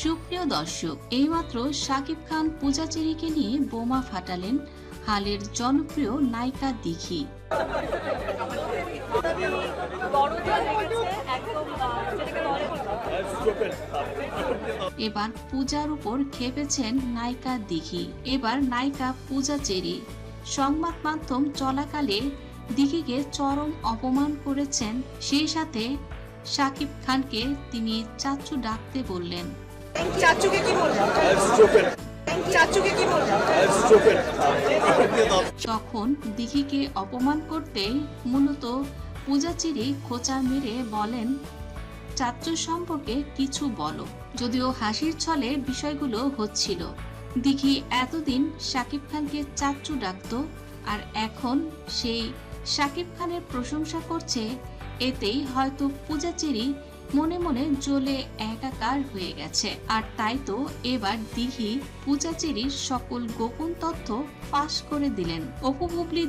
সুপ্রিয় দর্শক, এইমাত্র শাকিব খান পূজাচেরিকে নিয়ে বোমা ফাটালেন হালের জনপ্রিয় নায়িকা দিঘি। এবার পূজার উপর খেপেছেন নায়িকা দিঘি। এবার নায়িকা পূজা চেরি। সংবাদ মাধ্যম চলাকালে দিঘিকে চরম অপমান করেছেন। সেই সাথে শাকিব খানকে তিনি চাচু ডাকতে বললেন। চাচুকে কি বলব? চাচুকে কি বলব? তখন দিঘিকে অপমান করতে মূলত পূজাচিরি খোঁচা মেরে বলেন চাচ্চু সম্পর্কে কিছু বলো। যদিও হাসির ছলে বিষয়গুলো হচ্ছিল। দিঘি এতদিন শাকিব খানকে চাচ্চু ডাকতো আর এখন সেই শাকিব খানের প্রশংসা করছে এতেই হয়তো পূজাচিরি মনে মনে জ্বলে একাকার হয়ে গেছে। আর তাই তো এবার দিঘি পূজাচেরির সকল গোপন তথ্য ফাঁস করে দিলেন। অপু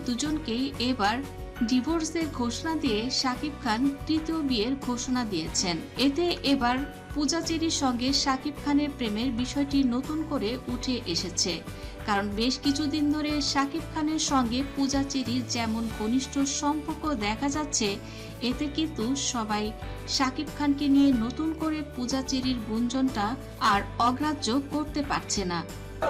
দুজনকেই এবার ডিভোর্সের ঘোষণা দিয়ে শাকিব খান তৃতীয় বিয়ের ঘোষণা দিয়েছেন। এতে এবার পূজাচেরির সঙ্গে শাকিব খানের প্রেমের বিষয়টি নতুন করে উঠে এসেছে। কারণ বেশ কিছুদিন ধরে শাকিব খানের সঙ্গে পূজা চেরির যেমন ঘনিষ্ঠ সম্পর্ক দেখা যাচ্ছে, এতে কিন্তু সবাই শাকিব খানকে নিয়ে নতুন করে পূজা চেরির গুঞ্জনটা আর অগ্রাহ্য করতে পারছে না।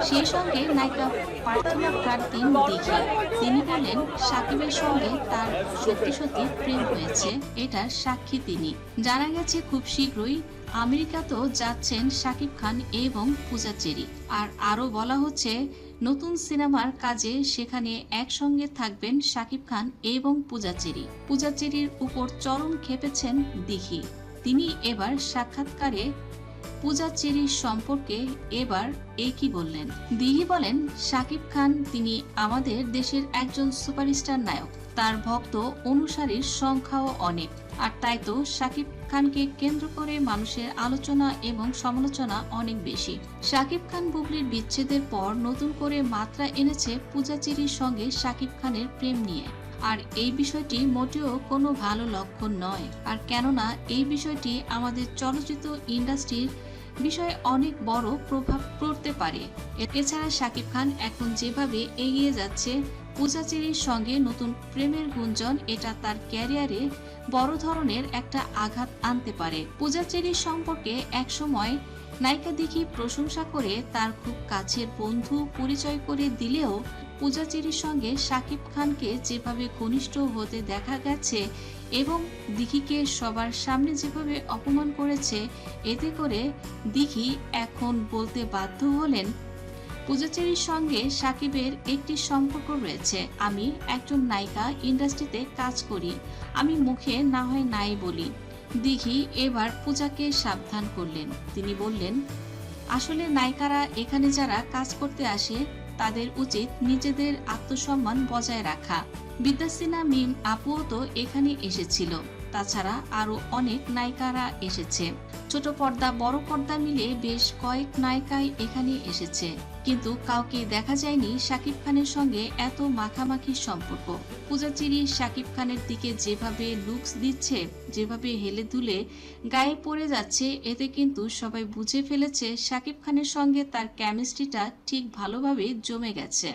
সেই সঙ্গে নায়িকা প্রার্থনা প্রার্থীন দিঘি তিনি বলেন, সাকিবের সঙ্গে তার সত্যি সত্যি প্রেম হয়েছে, এটা সাক্ষী তিনি। জানা গেছে, খুব শীঘ্রই আমেরিকাতেও যাচ্ছেন শাকিব খান এবং পূজাচেরি আর আরও বলা হচ্ছে, নতুন সিনেমার কাজে সেখানে একসঙ্গে থাকবেন শাকিব খান এবং পূজাচেরি পূজাচেরির উপর চরম খেপেছেন দিঘি। তিনি এবার সাক্ষাৎকারে পূজা চেরির সম্পর্কে এবার এ কি বললেন। দিঘি বলেন শাকিব খান তিনি আমাদের দেশের একজন সুপারস্টার নায়ক। তার ভক্ত অনুসারীর সংখ্যাও অনেক। আর তাই তো শাকিব খানকে কেন্দ্র করে মানুষের আলোচনা এবং সমালোচনা অনেক বেশি। শাকিব খান বুবলির বিচ্ছেদের পর নতুন করে মাত্রা এনেছে পূজাচেরির সঙ্গে শাকিব খানের প্রেম নিয়ে। আর এই বিষয়টি মোটেও কোনো ভালো লক্ষণ নয়। আর কেননা, এই বিষয়টি আমাদের চলচ্চিত্র ইন্ডাস্ট্রির বিষয়ে অনেক বড় প্রভাব পড়তে পারে। এছাড়া শাকিব খান এখন যেভাবে এগিয়ে যাচ্ছে, পূজাচেরির সঙ্গে নতুন প্রেমের গুঞ্জন, এটা তার ক্যারিয়ারে বড় ধরনের একটা আঘাত আনতে পারে। পূজাচেরির সম্পর্কে একসময় নায়িকা দেখি প্রশংসা করে তার খুব কাছের বন্ধু পরিচয় করে দিলেও পূজাচেরির সঙ্গে সাকিব খানকে যেভাবে ঘনিষ্ঠ হতে দেখা গেছে এবং দিঘিকে সবার সামনে যেভাবে অপমান করেছে, এতে করে দিঘি এখন বলতে বাধ্য হলেন। পূজাচেরির সঙ্গে সাকিবের একটি সম্পর্ক রয়েছে। আমি একজন নায়িকা ইন্ডাস্ট্রিতে কাজ করি। আমি মুখে না হয় নাই বলি। দিঘি এবার পূজাকে সাবধান করলেন। তিনি বললেন, আসলে নায়িকারা এখানে যারা কাজ করতে আসে, তাদের উচিত নিজেদের আত্মসম্মান বজায় রাখা। বিদ্যাসিনা মিম আপুও তো এখানে এসেছিল। তাছাড়া আরও অনেক নায়িকারা এসেছে। ছোট পর্দা, বড় পর্দা মিলে বেশ কয়েক নায়িকাই এখানে এসেছে। কিন্তু কাউকে দেখা যায়নি শাকিব খানের সঙ্গে এত মাখামাখি সম্পর্ক। পূজাচিরি শাকিব খানের দিকে যেভাবে লুকস দিচ্ছে, যেভাবে হেলে দুলে গায়ে পড়ে যাচ্ছে, এতে কিন্তু সবাই বুঝে ফেলেছে শাকিব খানের সঙ্গে তার কেমিস্ট্রিটা ঠিক ভালোভাবে জমে গেছে।